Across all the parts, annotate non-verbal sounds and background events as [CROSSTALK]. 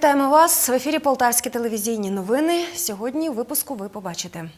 Вітаємо вас в ефірі Полтавські телевізійні новини. Сьогодні в випуску ви побачите.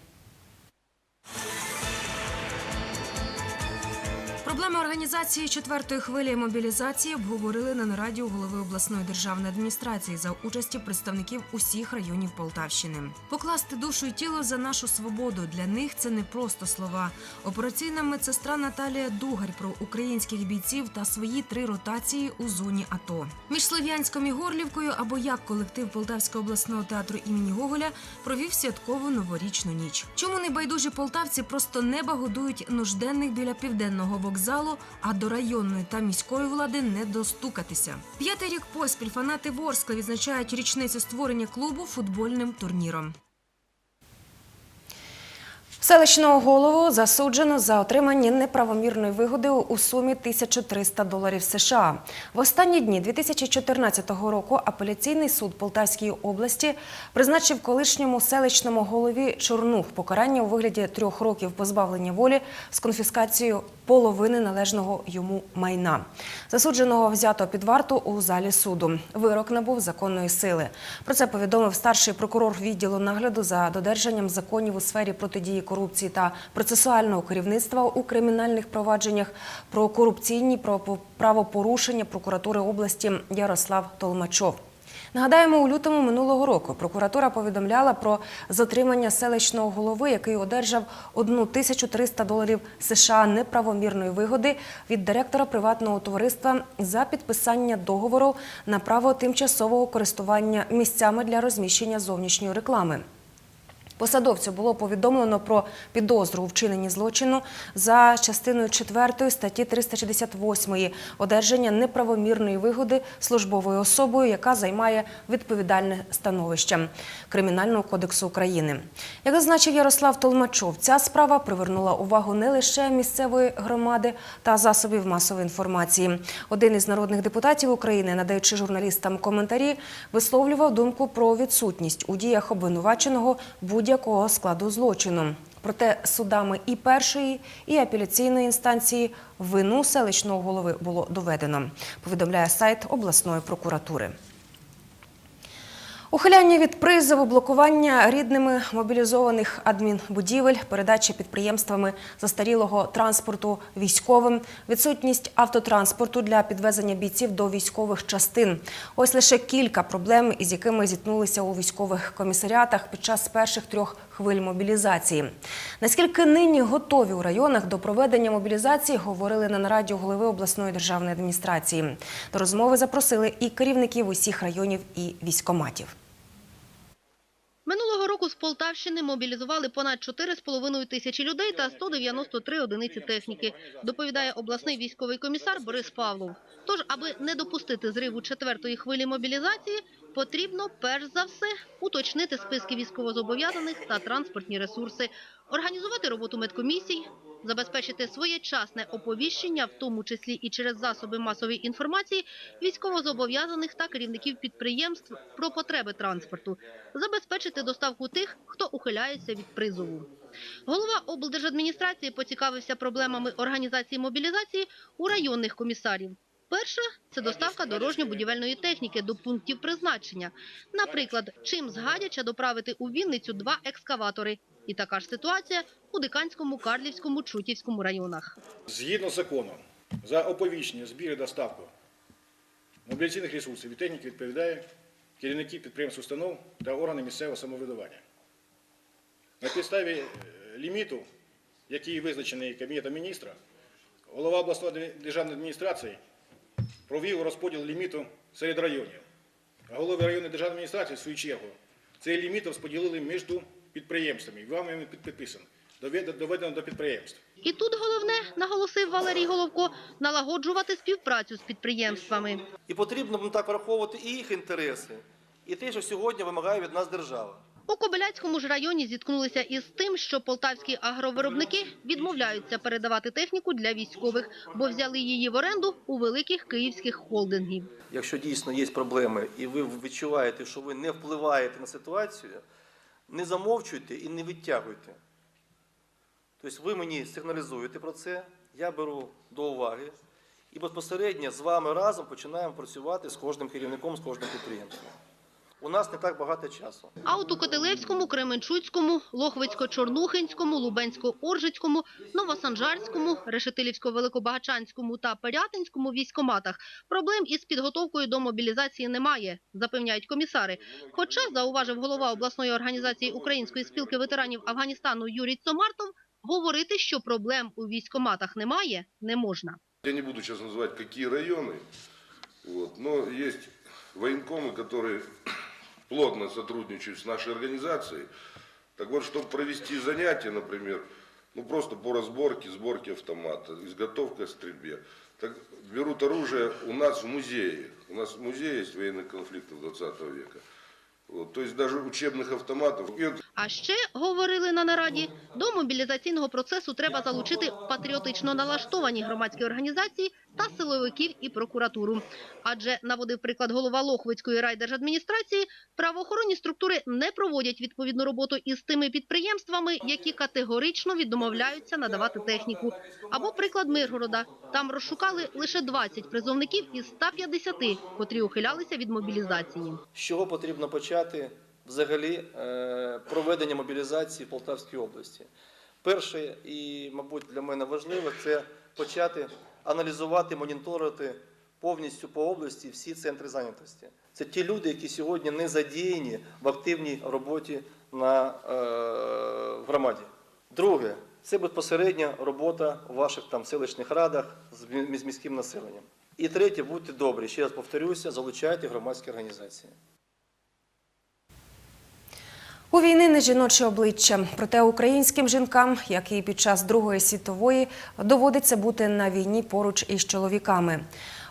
Організації четвертої хвилі мобілізації обговорили на нараді у голови обласної державної адміністрації за участі представників усіх районів Полтавщини. Покласти душу і тіло за нашу свободу для них це не просто слова. Операційна медсестра Наталія Дугарь про українських бійців та свої три ротації у зоні АТО. Між Слов'янськом і Горлівкою або як колектив Полтавського обласного театру імені Гоголя провів святкову новорічну ніч. Чому небайдужі полтавці просто неба годують нужденних біля південного вокзалу, а до районної та міської влади не достукатися. П'ятий рік поспіль фанати Ворскла відзначають річницю створення клубу футбольним турніром. Селищного голову засуджено за отримання неправомірної вигоди у сумі 1300 доларів США. В останні дні 2014 року апеляційний суд Полтавської області призначив колишньому селищному голові Чорнух покарання у вигляді трьох років позбавлення волі з конфіскацією половини належного йому майна. Засудженого взято під варту у залі суду. Вирок набув законної сили. Про це повідомив старший прокурор відділу нагляду за додержанням законів у сфері протидії корупції та процесуального керівництва у кримінальних провадженнях про корупційні правопорушення прокуратури області Ярослав Толмачов. Нагадаємо, у лютому минулого року прокуратура повідомляла про затримання селищного голови, який одержав 1300 доларів США неправомірної вигоди від директора приватного товариства за підписання договору на право тимчасового користування місцями для розміщення зовнішньої реклами. Посадовцю було повідомлено про підозру у вчиненні злочину за частиною 4 статті 368 одержання неправомірної вигоди службовою особою, яка займає відповідальне становище Кримінального кодексу України. Як зазначив Ярослав Толмачов, ця справа привернула увагу не лише місцевої громади та засобів масової інформації. Один із народних депутатів України, надаючи журналістам коментарі, висловлював думку про відсутність у діях обвинуваченого будь-якого складу злочину. Проте судами і першої, і апеляційної інстанції вину селищного голови було доведено. Повідомляє сайт обласної прокуратури. Ухиляння від призову, блокування рідними мобілізованих адмінбудівель, передача підприємствами застарілого транспорту військовим, відсутність автотранспорту для підвезення бійців до військових частин. Ось лише кілька проблем, із якими зіткнулися у військових комісаріатах під час перших трьох хвиль мобілізації. Наскільки нині готові у районах до проведення мобілізації, говорили на нараді голови обласної державної адміністрації. До розмови запросили і керівників усіх районів і військоматів. Минулого року з Полтавщини мобілізували понад 4,5 тисячі людей та 193 одиниці техніки, доповідає обласний військовий комісар Борис Павлов. Тож, аби не допустити зриву четвертої хвилі мобілізації, потрібно перш за все уточнити списки військовозобов'язаних та транспортні ресурси, організувати роботу медкомісій, забезпечити своєчасне оповіщення, в тому числі і через засоби масової інформації, військовозобов'язаних та керівників підприємств про потреби транспорту, забезпечити доставку тих, хто ухиляється від призову. Голова облдержадміністрації поцікавився проблемами організації мобілізації у районних комісарів. Перша – це доставка дорожньо-будівельної техніки до пунктів призначення. Наприклад, чим з Гадяча доправити у Вінницю два екскаватори. І така ж ситуація у Диканському, Карлівському, Чутівському районах. Згідно з законом, за оповіщення, збір і доставку мобілізаційних ресурсів і техніки відповідає керівники підприємств установ та органи місцевого самоврядування. На підставі е, ліміту, який визначений Кабінетом міністра, голова обласної державної адміністрації провів розподіл ліміту серед районів. А голови районної державної адміністрації, в свою чергу, цей ліміт розподілили між підприємствами. І вам він підписано, доведено доведено до підприємств. І тут головне, наголосив Валерій Головко, налагоджувати співпрацю з підприємствами. І потрібно так враховувати і їх інтереси, і те, що сьогодні вимагає від нас держава. У Кобиляцькому ж районі зіткнулися із тим, що полтавські агровиробники відмовляються передавати техніку для військових, бо взяли її в оренду у великих київських холдингів. Якщо дійсно є проблеми, і ви відчуваєте, що ви не впливаєте на ситуацію, не замовчуйте і не відтягуйте. Тобто ви мені сигналізуєте про це, я беру до уваги і безпосередньо з вами разом починаємо працювати з кожним керівником, з кожним підприємством. У нас не так багато часу. А от у Котелевському, Кременчуцькому, Лохвицько-Чорнухинському, Лубенсько-Оржицькому, Новосанжарському, Решетилівсько-Великобагачанському та Пирятинському військоматах проблем із підготовкою до мобілізації немає, запевняють комісари. Хоча, зауважив голова обласної організації Української спілки ветеранів Афганістану Юрій Цомартов, говорити, що проблем у військоматах немає, не можна. Я не буду сейчас называть, какие районы, вот, но есть военкомы, которые плотно сотрудничают с нашей организацией. Так вот, чтобы провести занятия, например, ну просто по разборке, сборке автомата, изготовка к стрельбе, так берут оружие у нас в музее. У нас в музее есть военных конфликтов 20 века. Вот, то есть даже учебных автоматов. А ще, говорили на нараді, до мобілізаційного процесу треба залучити патріотично налаштовані громадські організації та силовиків і прокуратуру. Адже, наводив приклад голова Лохвицької райдержадміністрації, правоохоронні структури не проводять відповідну роботу із тими підприємствами, які категорично відмовляються надавати техніку. Або приклад Миргорода. Там розшукали лише 20 призовників із 150, котрі ухилялися від мобілізації. З чого потрібно почати взагалі е, проведення мобілізації в Полтавській області? Перше і, мабуть, для мене важливо це почати аналізувати, моніторити повністю по області всі центри зайнятості. Це ті люди, які сьогодні не задіяні в активній роботі на е, в громаді. Друге, це безпосередня робота у ваших там селищних радах з міським населенням. І третє, будьте добрі, ще раз повторюся, залучайте громадські організації. У війни не жіноче обличчя. Проте українським жінкам, як і під час Другої світової, доводиться бути на війні поруч із чоловіками.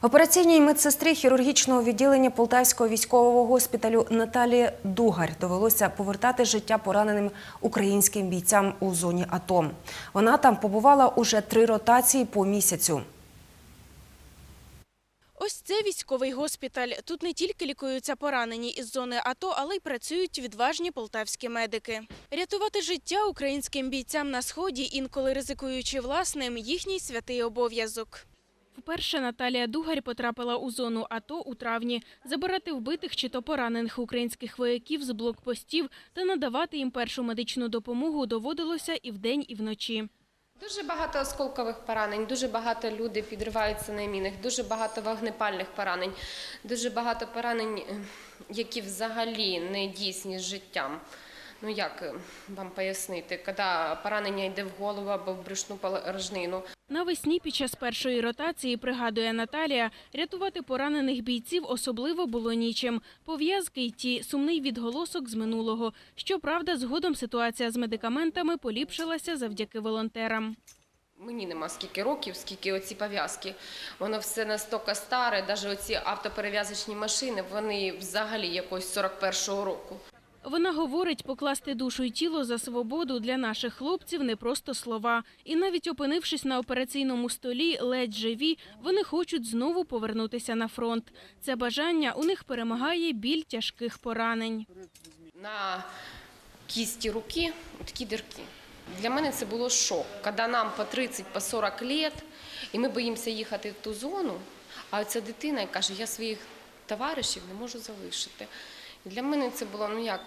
Операційній медсестрі хірургічного відділення Полтавського військового госпіталю Наталії Дугар довелося повертати життя пораненим українським бійцям у зоні АТО. Вона там побувала уже три ротації по місяцю. Ось це військовий госпіталь. Тут не тільки лікуються поранені із зони АТО, але й працюють відважні полтавські медики. Рятувати життя українським бійцям на сході, інколи ризикуючи власним, їхній святий обов'язок. Вперше Наталія Дугарь потрапила у зону АТО у травні. Забирати вбитих чи то поранених українських вояків з блокпостів та надавати їм першу медичну допомогу доводилося і вдень, і вночі. Дуже багато осколкових поранень, дуже багато людей підриваються на мінах, дуже багато вогнепальних поранень, дуже багато поранень, е, які взагалі не дійсні з життям. Ну як е, вам пояснити, коли поранення йде в голову або в брюшну порожнину, Навесні під час першої ротації, пригадує Наталія, рятувати поранених бійців особливо було нічим. Пов'язки й ті, сумний відголосок з минулого. Щоправда, згодом ситуація з медикаментами поліпшилася завдяки волонтерам. Мені нема скільки років, скільки оці пов'язки. Воно все настільки старе, навіть оці автоперев'язочні машини, вони взагалі якось 41-го року. Вона говорить, покласти душу й тіло за свободу для наших хлопців не просто слова. І навіть опинившись на операційному столі, ледь живі, вони хочуть знову повернутися на фронт. Це бажання у них перемагає біль тяжких поранень. на кисті руки такі дірки. Для мене це було шок, коли нам по 30, по 40 років, і ми боїмося їхати в ту зону, а ця дитина каже, я своїх товаришів не можу залишити. Для мене це було, ну як,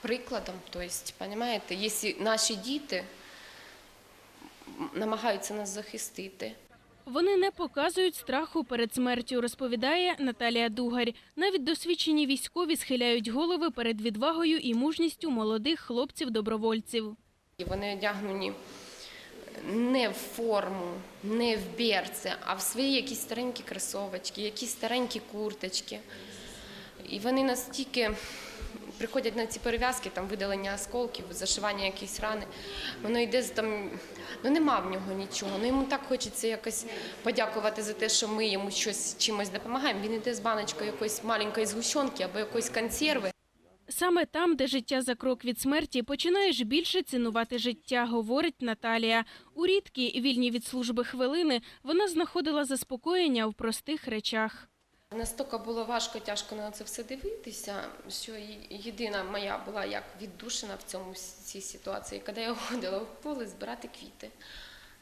прикладом. Тобто, розумієте, якщо наші діти намагаються нас захистити, Вони не показують страху перед смертю, розповідає Наталія Дугарь. Навіть досвідчені військові схиляють голови перед відвагою і мужністю молодих хлопців-добровольців. Вони одягнені не в форму, не в берці, а в свої якісь старенькі кросовочки, якісь старенькі курточки. І вони настільки приходять на ці перев'язки, там видалення осколків, зашивання якихось рани. Воно йде з там, ну нема в нього нічого. Ну йому так хочеться якось подякувати за те, що ми йому щось чимось допомагаємо. Він йде з баночкою якоїсь маленької згущенки або якоїсь консерви. Саме там, де життя за крок від смерті, починаєш більше цінувати життя, говорить Наталія. У рідкі, вільні від служби хвилини, вона знаходила заспокоєння в простих речах. Настільки було важко, тяжко на це все дивитися, що єдина моя була як віддушина в цьому цій ситуації, коли я [LAUGHS] ходила в поле збирати квіти.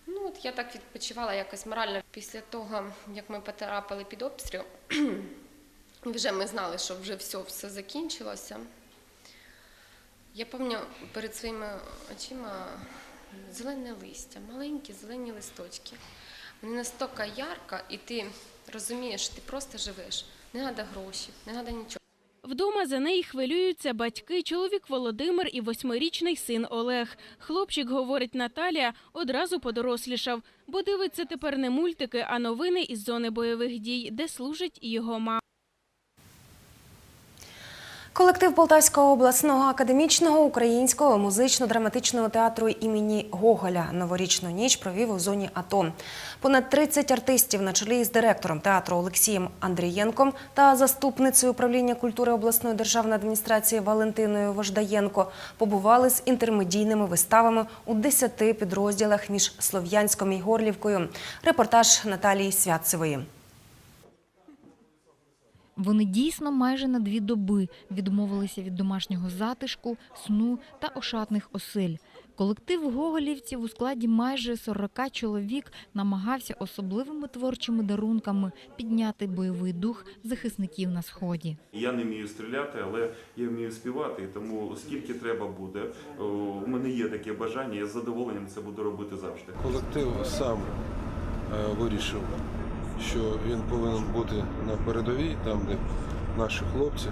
Ну от я так відпочивала якось морально. Після того, як ми потрапили під обстріл, [CLEARS THROAT] вже ми знали, що вже все, все закінчилося. Я пам'ятаю перед своїми очима зелене листя, маленькі зелені листочки. Вони настільки ярко, і ти розумієш, ти просто живеш. Не треба гроші, не треба нічого. Вдома за неї хвилюються батьки, чоловік Володимир і восьмирічний син Олег. Хлопчик, говорить Наталія, одразу подорослішав, бо дивиться тепер не мультики, а новини із зони бойових дій, де служить і його мама. Колектив Полтавського обласного академічного українського музично-драматичного театру імені Гоголя новорічну ніч провів у зоні АТО. Понад 30 артистів на чолі з директором театру Олексієм Андрієнком та заступницею управління культури обласної державної адміністрації Валентиною Вождаєнко побували з інтермедійними виставами у 10 підрозділах між Слов'янськом і Горлівкою. Репортаж Наталії Святцевої. Вони дійсно майже на дві доби відмовилися від домашнього затишку, сну та ошатних осель. Колектив гоголівців у складі майже 40 чоловік намагався особливими творчими дарунками підняти бойовий дух захисників на сході. Я не вмію стріляти, але я вмію співати, тому скільки треба буде. У мене є таке бажання, я з задоволенням це буду робити завжди. Колектив сам е, вирішив, що він повинен бути на передовій, там, де наші хлопці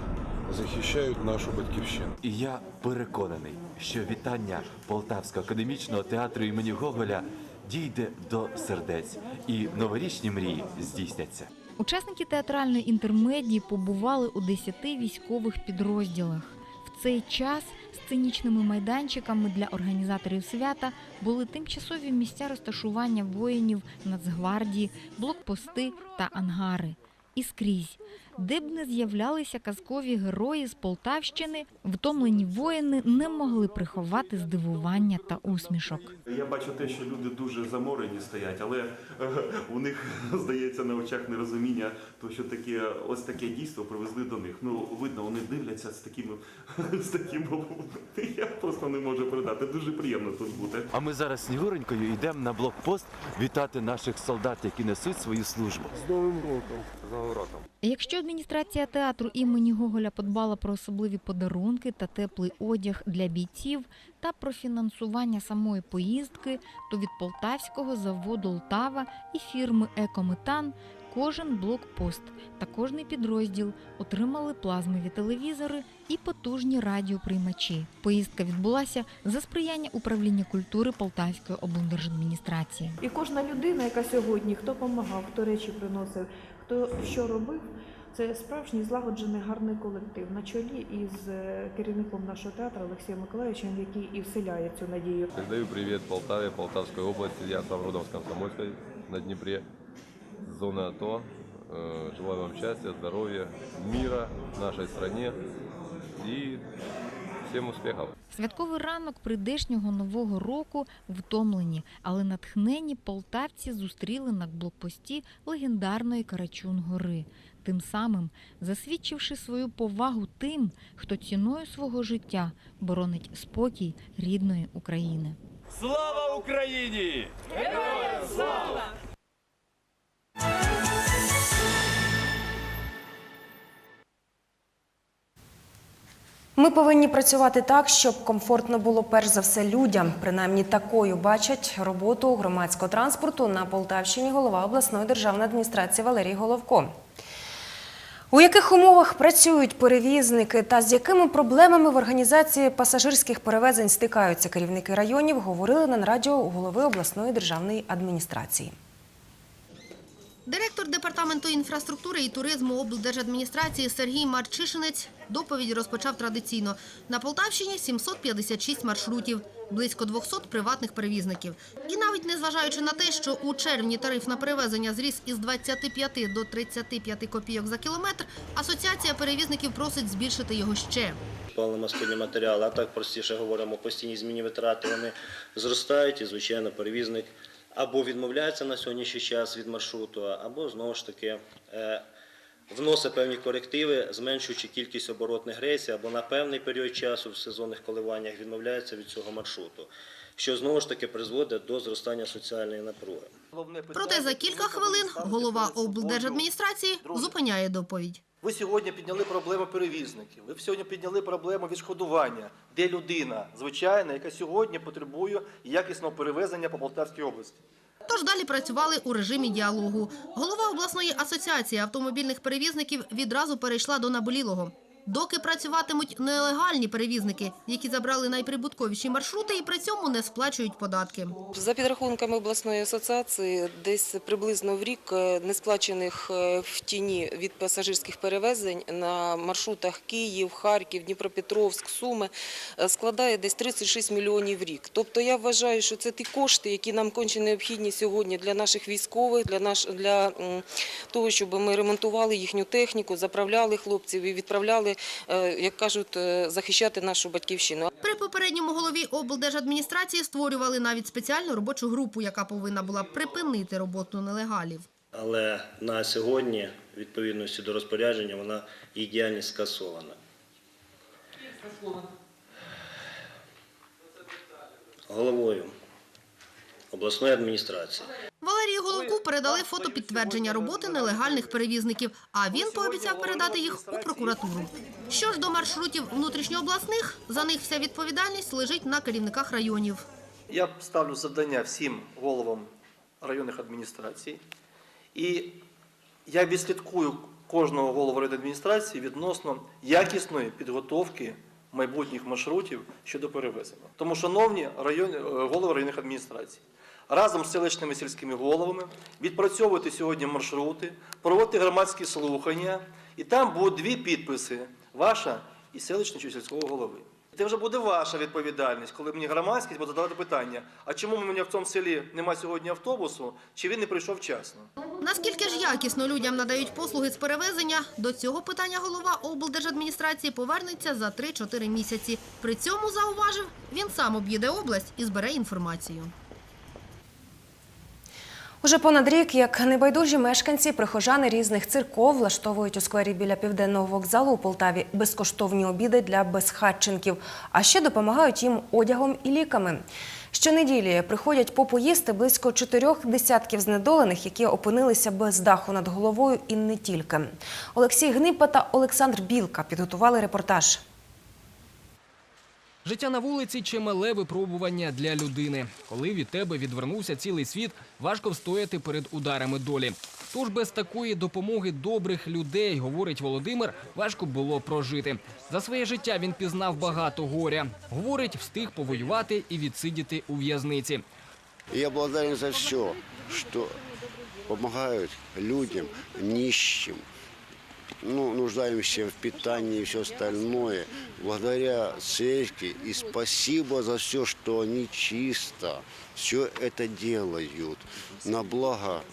захищають нашу батьківщину. І я переконаний, що вітання Полтавського академічного театру імені Гоголя дійде до сердець, і новорічні мрії здійсняться. Учасники театральної інтермедії побували у 10 військових підрозділах. В цей час сценічними майданчиками для організаторів свята були тимчасові місця розташування воїнів Нацгвардії, блокпости та ангари. І скрізь, де б не з'являлися казкові герої з Полтавщини, втомлені воїни не могли приховати здивування та усмішок. Я бачу те, що люди дуже заморені стоять, але е, у них [LAUGHS] здається на очах нерозуміння, то що таке ось таке дійство привезли до них. Ну видно, вони дивляться з такими [LAUGHS] з таким. Я просто не можу передати. Дуже приємно тут бути. А ми зараз снігуренькою йдемо на блокпост вітати наших солдат, які несуть свою службу. Якщо адміністрація театру імені Гоголя подбала про особливі подарунки та теплий одяг для бійців та про фінансування самої поїздки, то від полтавського заводу Лтава і фірми Екометан кожен блокпост та кожний підрозділ отримали плазмові телевізори і потужні радіоприймачі. Поїздка відбулася за сприяння управління культури Полтавської облдержадміністрації. І кожна людина, яка сьогодні хто допомагав, хто речі приносив, хто що робив, це справжній злагоджений гарний колектив на чолі із е, керівником нашого театру Олексієм Миколаївичем, який і вселяє цю надію. Передаю привіт Полтаві, Полтавської області. Я сам родом з Комсомольської на Дніпрі, з зони АТО. Е, Желаю вам щастя, здоров'я, мира в нашій країні і всім успіхів. Святковий ранок прийдешнього нового року втомлені, але натхнені полтавці зустріли на блокпості легендарної Карачун гори, тим самим засвідчивши свою повагу тим, хто ціною свого життя боронить спокій рідної України. Слава Україні! Ми повинні працювати так, щоб комфортно було перш за все людям. Принаймні такою бачать роботу громадського транспорту на Полтавщині голова обласної державної адміністрації Валерій Головко. У яких умовах працюють перевізники та з якими проблемами в організації пасажирських перевезень стикаються керівники районів, говорили на радіо у голови обласної державної адміністрації. Директор департаменту інфраструктури і туризму облдержадміністрації Сергій Марчишинець доповідь розпочав традиційно. На Полтавщині 756 маршрутів, близько 200 приватних перевізників. І навіть незважаючи на те, що у червні тариф на перевезення зріс із 25 до 35 копійок за кілометр, асоціація перевізників просить збільшити його ще. паливно-мастильні матеріали, а так простіше говоримо, постійні змінні витрати вони зростають і, звичайно, перевізник або відмовляється на сьогоднішній час від маршруту, або знову ж таки е, вносить певні корективи, зменшуючи кількість оборотних рейсів, або на певний період часу в сезонних коливаннях відмовляється від цього маршруту. Що знову ж таки призводить до зростання соціальної напруги. Головне Проте за кілька хвилин голова облдержадміністрації зупиняє доповідь. Ви сьогодні підняли проблему перевізників. Ви сьогодні підняли проблему відшкодування, де людина звичайна, яка сьогодні потребує якісного перевезення по Полтавській області. Тож далі працювали у режимі діалогу. Голова обласної асоціації автомобільних перевізників відразу перейшла до наболілого. Доки працюватимуть нелегальні перевізники, які забрали найприбутковіші маршрути і при цьому не сплачують податки. За підрахунками обласної асоціації, десь приблизно в рік е, несплачених е, в тіні від пасажирських перевезень на маршрутах Київ, Харків, Дніпропетровськ, Суми е, складає десь 36 мільйонів в рік. Тобто я вважаю, що це ті кошти, які нам конче необхідні сьогодні для наших військових, для наш для того, щоб ми ремонтували їхню техніку, заправляли хлопців і відправляли, як кажуть, е, захищати нашу батьківщину. При попередньому голові облдержадміністрації створювали навіть спеціальну робочу групу, яка повинна була припинити роботу нелегалів. Але на сьогодні, відповідності до розпорядження, вона її діяльність скасована. Головою обласної адміністрації. Передали фото підтвердження роботи нелегальних перевізників, а він пообіцяв передати їх у прокуратуру. Що ж до маршрутів внутрішньообласних, за них вся відповідальність лежить на керівниках районів. Я ставлю завдання всім головам районних адміністрацій. І я відслідкую кожного голову районної адміністрації відносно якісної підготовки майбутніх маршрутів щодо перевезення. Тому, шановні район, голови районних адміністрацій, разом з селищними сільськими головами відпрацьовуйте сьогодні маршрути, проводьте громадські слухання, і там будуть дві підписи ваша і селищного чи сільського голови. Це вже буде ваша відповідальність, коли мені громадськість буде задавати питання, а чому в мене в цьому селі немає сьогодні автобусу, чи він не прийшов вчасно? Наскільки ж якісно людям надають послуги з перевезення, до цього питання голова облдержадміністрації повернеться за 3-4 місяці. При цьому, зауважив, він сам об'їде область і збере інформацію. Уже понад рік, як небайдужі мешканці, прихожани різних церков влаштовують у сквері біля південного вокзалу у Полтаві безкоштовні обіди для безхатченків, а ще допомагають їм одягом і ліками. Щонеділі приходять попоїсти близько чотирьох десятків знедолених, які опинилися без даху над головою і не тільки. Олексій Гнипа та Олександр Білка підготували репортаж. Життя на вулиці чимале випробування для людини. Коли від тебе відвернувся цілий світ, важко встояти перед ударами долі. Тож без такої допомоги добрих людей, говорить Володимир, важко було прожити. За своє життя він пізнав багато горя. Говорить, встиг повоювати і відсидіти у в'язниці. Я благодарен за все, что помогают людям, нищим, ну, нуждающимся в питании и все остальное. Благодаря церкви и спасибо за все, что они чисто все это делают на благо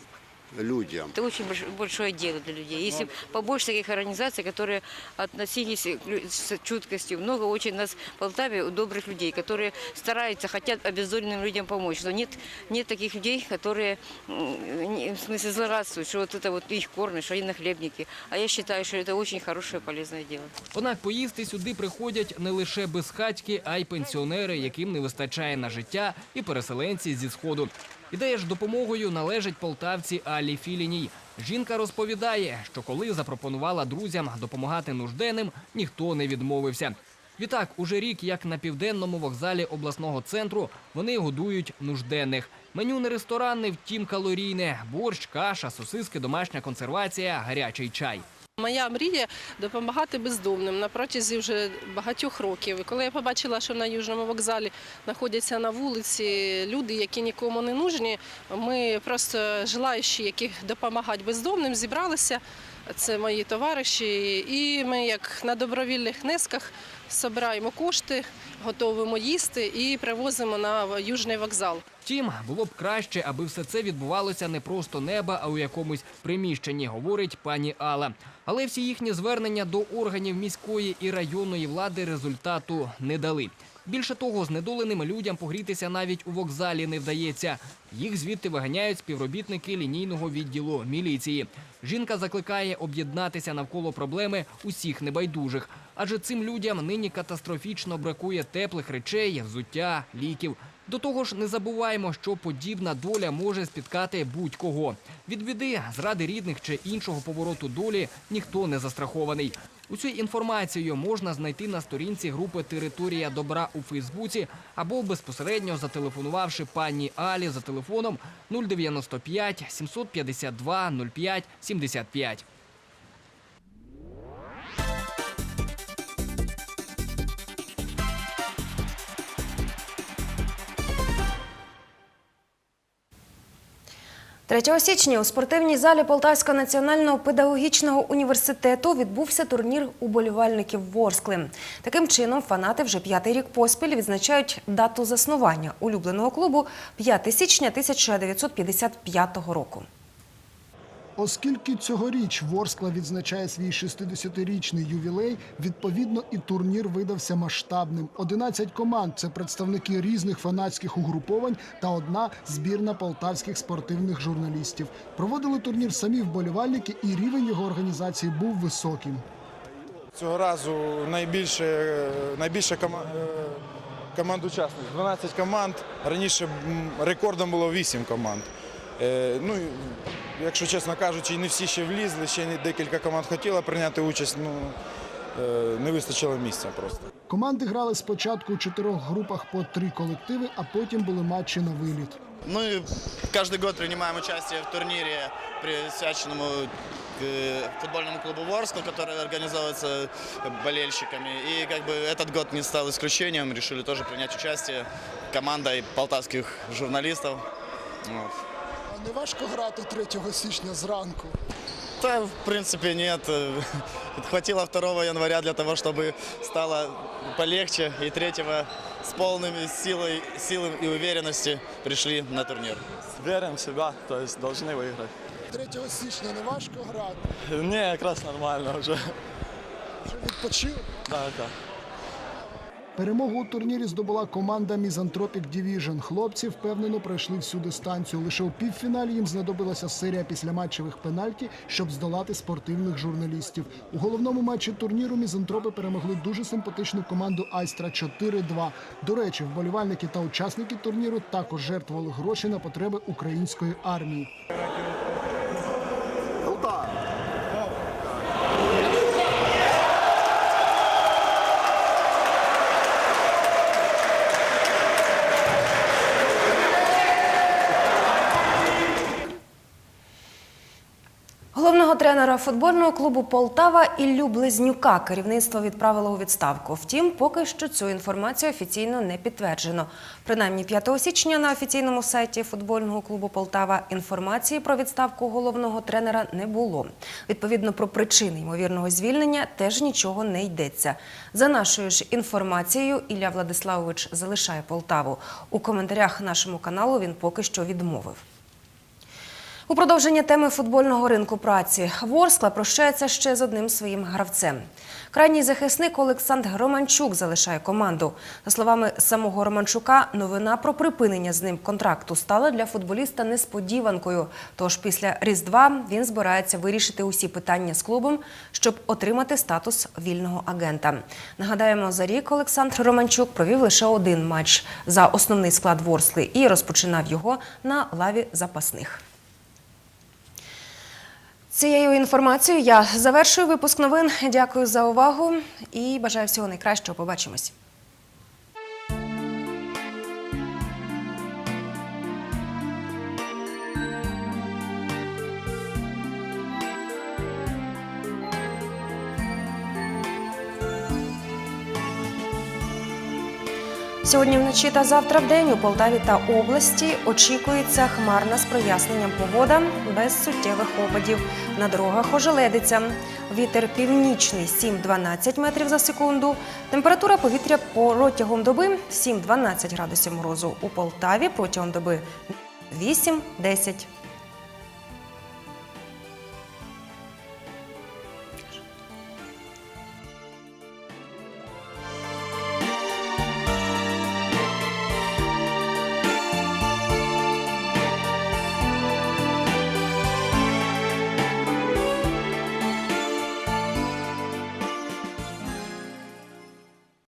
людям. Это очень больш- большое дело для людей. Если побольше таких организаций, которые относились к лю- с чуткостью. Много очень у нас в Полтаве добрых людей, которые стараются, хотят обездоленным людям помочь. Но нет, нет таких людей, которые м, не- в смысле злорадствуют, что вот это вот их кормят, что они нахлебники. А я считаю, что это очень хорошее, полезное дело. Однак поїсти сюди приходять не лише безхатьки, а й пенсіонери, яким не вистачає на життя, і переселенці зі сходу. Ідея ж допомогою належить полтавці Алі Філіній. Жінка розповідає, що коли запропонувала друзям допомагати нужденним, ніхто не відмовився. Відтак, уже рік, як на південному вокзалі обласного центру, вони годують нужденних. Меню не ресторанне, втім калорійне: борщ, каша, сосиски, домашня консервація, гарячий чай. Моя мрія допомагати бездомним на протязі вже багатьох років. Коли я побачила, що на Южному вокзалі знаходяться на вулиці люди, які нікому не нужні, ми просто желаючі, яких допомагати бездомним, зібралися. Це мої товариші, і ми, як на добровільних внесках, збираємо кошти, готуємо їсти і привозимо на Южний вокзал. Втім, було б краще, аби все це відбувалося не просто неба, а у якомусь приміщенні, говорить пані Алла. Але всі їхні звернення до органів міської і районної влади результату не дали. Більше того, знедоленим людям погрітися навіть у вокзалі не вдається. Їх звідти виганяють співробітники лінійного відділу міліції. Жінка закликає об'єднатися навколо проблеми усіх небайдужих, адже цим людям нині катастрофічно бракує теплих речей, взуття, ліків. До того ж, не забуваємо, що подібна доля може спіткати будь-кого. Від біди, зради рідних чи іншого повороту долі ніхто не застрахований. Усю інформацію можна знайти на сторінці групи Територія добра у Фейсбуці або безпосередньо зателефонувавши пані Алі за телефоном 095 752 05 75. – 3 січня у спортивній залі Полтавського національного педагогічного університету відбувся турнір уболівальників Ворскли. Таким чином, фанати вже п'ятий рік поспіль відзначають дату заснування улюбленого клубу 5 січня 1955 року. Оскільки цьогоріч Ворскла відзначає свій 60-річний ювілей, відповідно і турнір видався масштабним. 11 команд це представники різних фанатських угруповань та одна збірна полтавських спортивних журналістів. Проводили турнір самі вболівальники, і рівень його організації був високим. Цього разу найбільше, найбільше е, команд учасників. 12 команд. Раніше рекордом було 8 команд. Е, Ну, і, якщо чесно кажучи, не всі ще влізли, ще не- декілька команд хотіло прийняти участь, ну е, не вистачило місця просто. Команди грали спочатку у чотирьох групах по три колективи, а потім були матчі на виліт. Мы каждый год принимаем участие в турнире, присвященному э, футбольному клубу Ворскла, который организовывается болельщиками. И как бы этот год не стал исключением, решили тоже принять участие командой полтавских журналистов. Вот. Не важко грати 3 січня зранку. Да, в принципе, нет. Э, Хватило 2 января для того, чтобы стало полегче. И 3 с полными силой, силой и уверенности пришли на турнир. Верим в себя, то есть должны выиграть. 3 січня не важко грати. Не, как раз нормально уже. Вже відпочив. Да, да. Перемогу у турнірі здобула команда Мізантропік Division. Хлопці впевнено пройшли всю дистанцію. Лише у півфіналі їм знадобилася серія післяматчевих пенальті, щоб здолати спортивних журналістів. У головному матчі турніру мізантропи перемогли дуже симпатичну команду Айстра 4-2. До речі, вболівальники та учасники турніру також жертвували гроші на потреби української армії. Головного тренера футбольного клубу Полтава Іллю Близнюка керівництво відправило у відставку. Втім, поки що цю інформацію офіційно не підтверджено. Принаймні 5 січня на офіційному сайті футбольного клубу Полтава інформації про відставку головного тренера не було. Відповідно про причини ймовірного звільнення теж нічого не йдеться. За нашою ж інформацією, Ілля Владиславович залишає Полтаву. У коментарях нашому каналу він поки що відмовив. У продовження теми футбольного ринку праці Ворскла прощається ще з одним своїм гравцем. Крайній захисник Олександр Романчук залишає команду. За словами самого Романчука, новина про припинення з ним контракту стала для футболіста несподіванкою. Тож після Різдва він збирається вирішити усі питання з клубом, щоб отримати статус вільного агента. Нагадаємо, за рік Олександр Романчук провів лише один матч за основний склад Ворскли і розпочинав його на лаві запасних. Цією інформацією я завершую випуск новин. Дякую за увагу і бажаю всього найкращого. Побачимось. Сьогодні вночі та завтра в день у Полтаві та області очікується хмарна з проясненням погода без суттєвих опадів. На дорогах ожеледиться. Вітер північний 7-12 метрів за секунду. Температура повітря протягом доби 7-12 градусів морозу. У Полтаві протягом доби 8-10.